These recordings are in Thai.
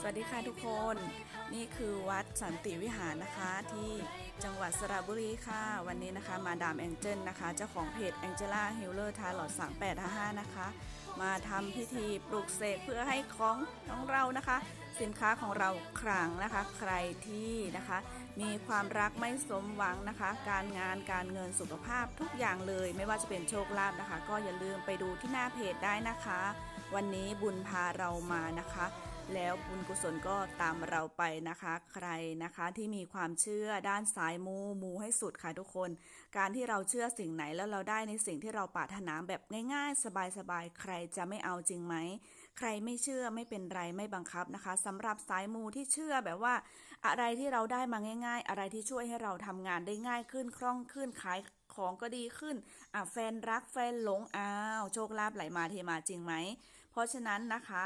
สวัสดีค่ะทุกคน นี่คือวัดสันติวิหารนะคะที่จังหวัดสระบุรีค่ะ วันนี้นะคะมาดามแองเจิลนะคะ เจ้าของเพจแองเจล่าฮิลเลอร์ทาร์ลอด3855นะคะ มาทำพิธีปลุกเสกเพื่อให้ของของเรานะคะ สินค้าของเราครั้งนะคะ ใครที่นะคะ มีความรักไม่สมหวังนะคะ การงานการเงินสุขภาพทุกอย่างเลย ไม่ว่าจะเป็นโชคลาภนะคะ ก็อย่าลืมไปดูที่หน้าเพจได้นะคะ วันนี้บุญพาเรามานะคะ แล้วบุญกุศลก็ตามเราไปนะคะ ใครนะคะที่มีความเชื่อด้านสายมูมูให้สุดค่ะทุกคน การที่เราเชื่อสิ่งไหนแล้วเราได้ในสิ่งที่เราปรารถนาแบบง่ายๆ สบายๆ ใครจะไม่เอาจริงไหม ใครไม่เชื่อไม่เป็นไรไม่บังคับนะคะสำหรับสายมูที่เชื่อแบบว่า อะไรที่เราได้มาง่าย ๆ อะไรที่ช่วยให้เราทำงานได้ง่ายขึ้นคล่องขึ้นขายของก็ดีขึ้น อะแฟนรักแฟนหลงอ้าวโชคลาภไหลมาเทมาจริงไหม เพราะฉะนั้นนะคะ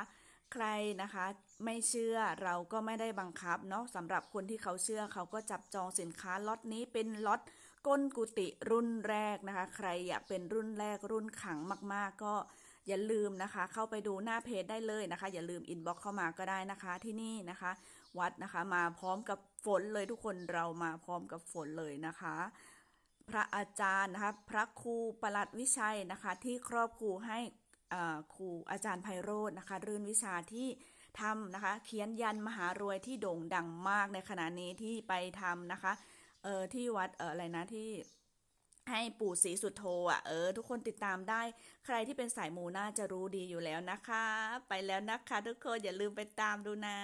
ใครนะคะไม่เชื่อเราก็ไม่ได้บังคับเนาะสำหรับคนที่เขาเชื่อเขาก็จับจองสินค้าล็อตนี้เป็นล็อตก้นกุฏิรุ่นแรกนะคะ ใครอยากเป็นรุ่นแรกรุ่นขังมาก ๆ ก็อย่าลืมนะคะ เข้าไปดูหน้าเพจได้เลยนะคะ อย่าลืมอินบ็อกเข้ามาก็ได้นะคะที่นี่นะคะ วัดนะคะมาพร้อมกับฝนเลยทุกคนเรามาพร้อมกับฝนเลยนะคะ พระอาจารย์นะคะพระครูประหลัดวิชัยนะคะ ที่ครอบครูให้ ครูอาจารย์ไพโรจน์นะคะ รื่นวิชาที่ทำนะคะ เขียนยันมหารวยที่โด่งดังมากในขณะนี้ที่ไปทำนะคะเออที่วัดเอออะไรนะที่ให้ปู่ศรีสุดโธอะเออ ทุกคนติดตามได้ ใครที่เป็นสายมูน่าจะรู้ดีอยู่แล้วนะคะ ไปแล้วนะคะทุกคนอย่าลืมไปตามดูนะ